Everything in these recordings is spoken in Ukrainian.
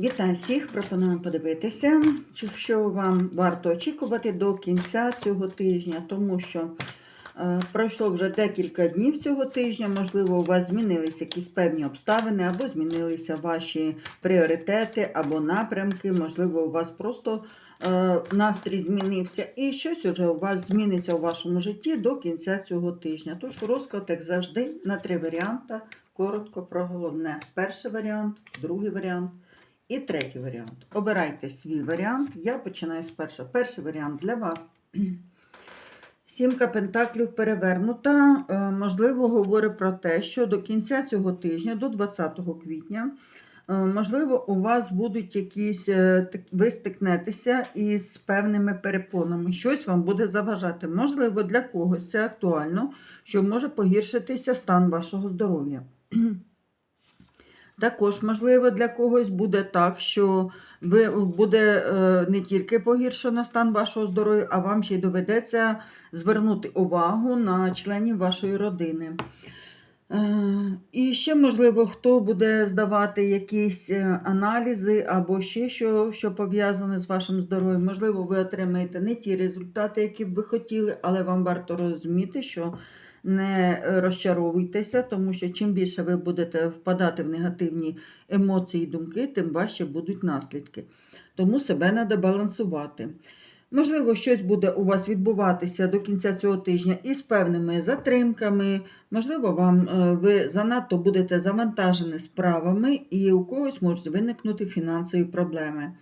Вітаю всіх! Пропоную подивитися, що вам варто очікувати до кінця цього тижня, тому що е, пройшло вже декілька днів цього тижня. Можливо, у вас змінилися якісь певні обставини, або змінилися ваші пріоритети або напрямки. Можливо, у вас просто е, настрій змінився, і щось уже у вас зміниться у вашому житті до кінця цього тижня. Тож розклад, як завжди, на три варіанти. Коротко про головне. Перший варіант, другий варіант. І третій варіант. Обирайте свій варіант. Я починаю з першого. Перший варіант для вас. Сімка пентаклів перевернута. Е, Можливо, говорить про те, що до кінця цього тижня, до 20 квітня, е, можливо, у вас будуть якісь, е, ви стикнетеся із певними перепонами. Щось вам буде заважати. Можливо, для когось це актуально, що може погіршитися стан вашого здоров'я. Також, можливо, для когось буде так, що ви буде е, не тільки погіршено стан вашого здоров'я, а вам ще й доведеться звернути увагу на членів вашої родини. Е, І ще, можливо, хто буде здавати якісь е, аналізи або ще що, що пов'язане з вашим здоров'ям. Можливо, ви отримаєте не ті результати, які б ви хотіли, але вам варто розуміти, що не розчаровуйтеся, тому що чим більше ви будете впадати в негативні емоції і думки, тим важче будуть наслідки. Тому себе треба балансувати. Можливо, щось буде у вас відбуватися до кінця цього тижня із певними затримками. Можливо, вам е, ви занадто будете завантажені справами, і у когось можуть виникнути фінансові проблеми.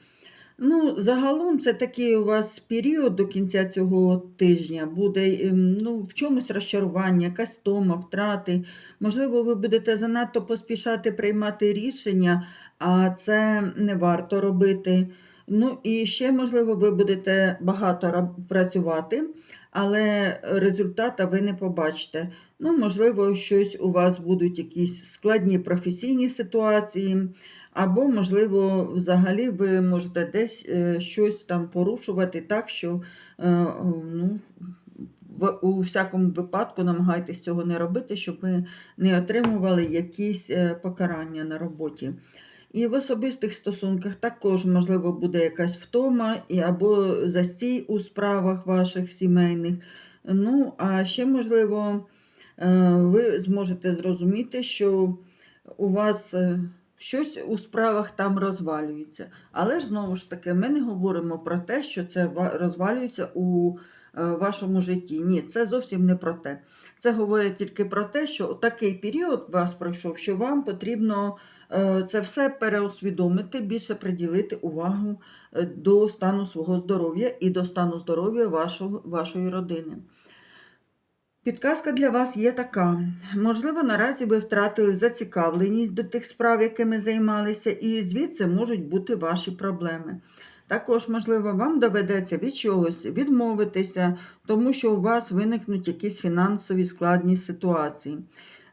Ну, загалом це такий у вас період до кінця цього тижня буде ем, ну, в чомусь розчарування, якась тома, втрати. Можливо, ви будете занадто поспішати приймати рішення, а це не варто робити. Ну і ще, можливо, ви будете багато працювати, але результата ви не побачите. Ну, можливо, щось у вас будуть якісь складні професійні ситуації, або, можливо, взагалі ви можете десь е, щось там порушувати так, що е, ну, у всякому випадку намагайтесь цього не робити, щоб ви не отримували якісь е, покарання на роботі. І в особистих стосунках також, можливо, буде якась втома і або застій у справах ваших сімейних. Ну, а ще, можливо, е, ви зможете зрозуміти, що у вас е, щось у справах там розвалюється. Але ж знову ж таки, ми не говоримо про те, що це ва- розвалюється у е, вашому житті. Ні, це зовсім не про те. Це говорить тільки про те, що такий період вас пройшов, що вам потрібно е, це все переосвідомити, більше приділити увагу е, до стану свого здоров'я і до стану здоров'я вашої родини. Підказка для вас є така. Можливо, наразі ви втратили зацікавленість до тих справ, якими займалися, і звідси можуть бути ваші проблеми. Також, можливо, вам доведеться від чогось відмовитися, тому що у вас виникнуть якісь фінансові складні ситуації.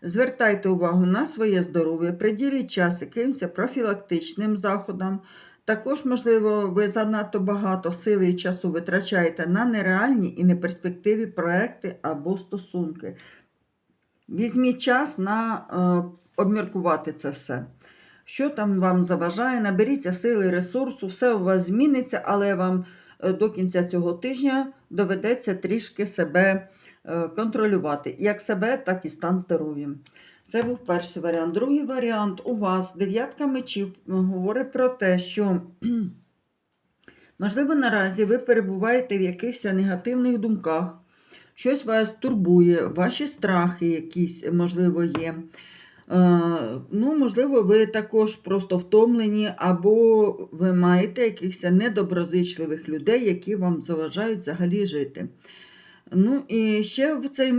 Звертайте увагу на своє здоров'я, приділіть час якимось профілактичним заходам. Також, можливо, ви занадто багато сили і часу витрачаєте на нереальні і неперспективі проекти або стосунки. Візьміть час на е, обміркувати це все. Що там вам заважає, наберіться сили, ресурсу, все у вас зміниться, але вам е, до кінця цього тижня доведеться трішки себе е, контролювати, як себе, так і стан здоров'я. Це був перший варіант. Другий варіант у вас дев'ятка мечів говорить про те, що, можливо, наразі ви перебуваєте в якихось негативних думках, щось вас турбує, ваші страхи якісь, можливо, є. Е, Ну, можливо, ви також просто втомлені, або ви маєте якихось недоброзичливих людей, які вам заважають взагалі жити. Ну і ще в цей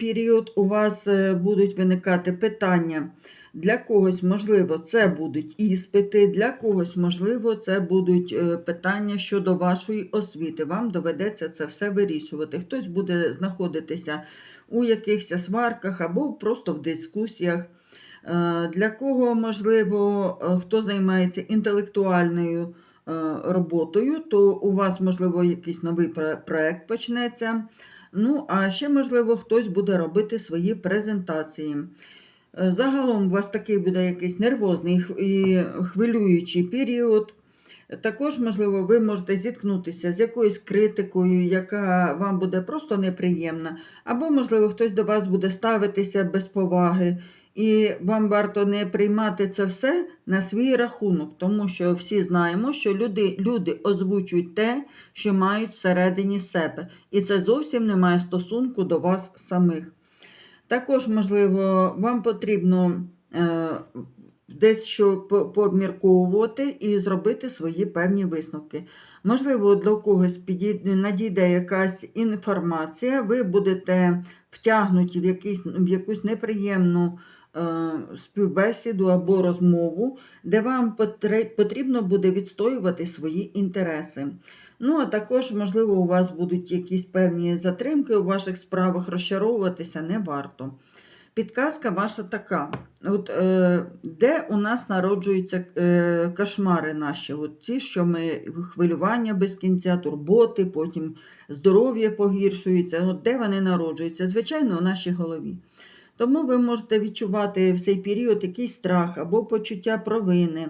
період у вас е, будуть виникати питання. Для когось, можливо, це будуть іспити, для когось, можливо, це будуть е, питання щодо вашої освіти. Вам доведеться це все вирішувати. Хтось буде знаходитися у якихось сварках або просто в дискусіях. Е, Для кого, можливо, хто займається інтелектуальною роботою, то у вас, можливо, якийсь новий проект почнеться. Ну, а ще, можливо, хтось буде робити свої презентації. Е, Загалом у вас такий буде якийсь нервозний і хвилюючий період. Також, можливо, ви можете зіткнутися з якоюсь критикою, яка вам буде просто неприємна, або, можливо, хтось до вас буде ставитися без поваги, і вам варто не приймати це все на свій рахунок, тому що всі знаємо, що люди, люди озвучують те, що мають всередині себе, і це зовсім не має стосунку до вас самих. Також, можливо, вам потрібно е, десь що пообмірковувати і зробити свої певні висновки. Можливо, до когось підійде, надійде якась інформація, ви будете втягнуті в, якийсь, в якусь неприємну е, співбесіду або розмову, де вам потрібно буде відстоювати свої інтереси. Ну, а також, можливо, у вас будуть якісь певні затримки у ваших справах, розчаровуватися не варто. Підказка ваша така: от, е, де у нас народжуються е, кошмари наші, от Ці, що ми хвилювання без кінця, турботи, потім здоров'я погіршується. От де вони народжуються? Звичайно, у нашій голові. Тому ви можете відчувати в цей період якийсь страх або почуття провини,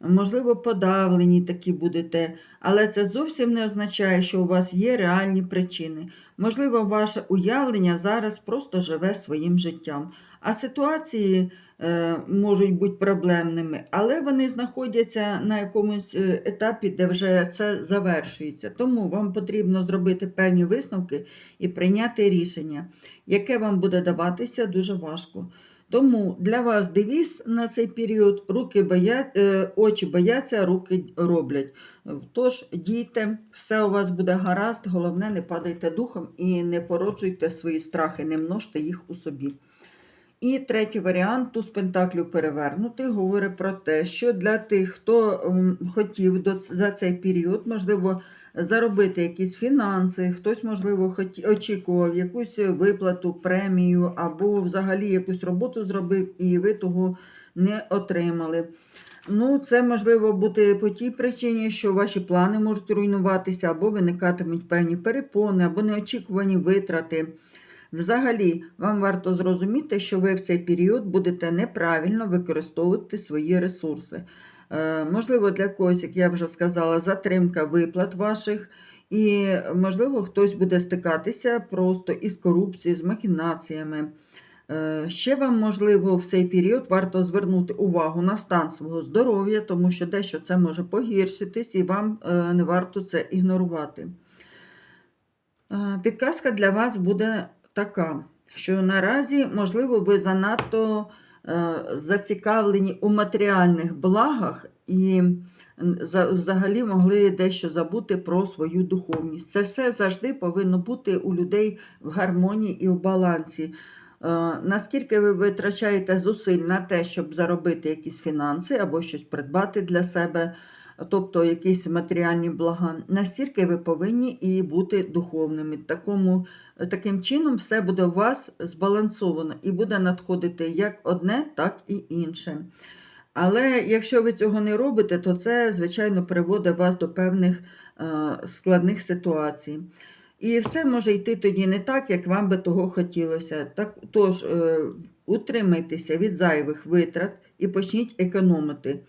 можливо, подавлені такі будете, але це зовсім не означає, що у вас є реальні причини. Можливо, ваше уявлення зараз просто живе своїм життям, а ситуації е, можуть бути проблемними, але вони знаходяться на якомусь е, етапі, де вже це завершується. Тому вам потрібно зробити певні висновки і прийняти рішення, яке вам буде даватися дуже важко. Тому для вас девіз на цей період руки боять, е, очі бояться, руки роблять. Тож дійте, все у вас буде гаразд, головне, не падайте духом і не породжуйте свої страхи, не множте їх у собі. І третій варіант туз пентаклів перевернутий говорить про те, що для тих, хто хотів за цей період, можливо, заробити якісь фінанси, хтось, можливо, очікував якусь виплату, премію або взагалі якусь роботу зробив, і ви того не отримали. Ну, це можливо бути по тій причині, що ваші плани можуть руйнуватися, або виникатимуть певні перепони, або неочікувані витрати. Взагалі, вам варто зрозуміти, що ви в цей період будете неправильно використовувати свої ресурси. Е, можливо, для когось, як я вже сказала, затримка виплат ваших, і, можливо, хтось буде стикатися просто із корупцією, з махінаціями. Е, Ще вам, можливо, в цей період варто звернути увагу на стан свого здоров'я, тому що дещо це може погіршитись, і вам е, не варто це ігнорувати. Підказка для вас буде така, що наразі, можливо, ви занадто зацікавлені у матеріальних благах і взагалі могли дещо забути про свою духовність. Це все завжди повинно бути у людей в гармонії і в балансі. Е, Наскільки ви витрачаєте зусиль на те, щоб заробити якісь фінанси або щось придбати для себе, тобто якісь матеріальні блага, настільки ви повинні і бути духовними. Такому, таким чином все буде у вас збалансовано і буде надходити як одне, так і інше. Але якщо ви цього не робите, то це, звичайно, приводить вас до певних е, складних ситуацій. І все може йти тоді не так, як вам би того хотілося. Так, тож, е, утримайтеся від зайвих витрат і почніть економити.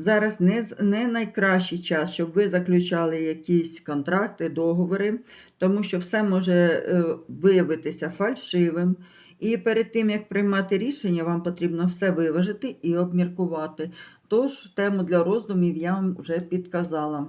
Зараз не, не найкращий час, щоб ви заключали якісь контракти, договори, тому що все може е, виявитися фальшивим. І перед тим, як приймати рішення, вам потрібно все виважити і обміркувати. Тож, тему для роздумів я вам вже підказала.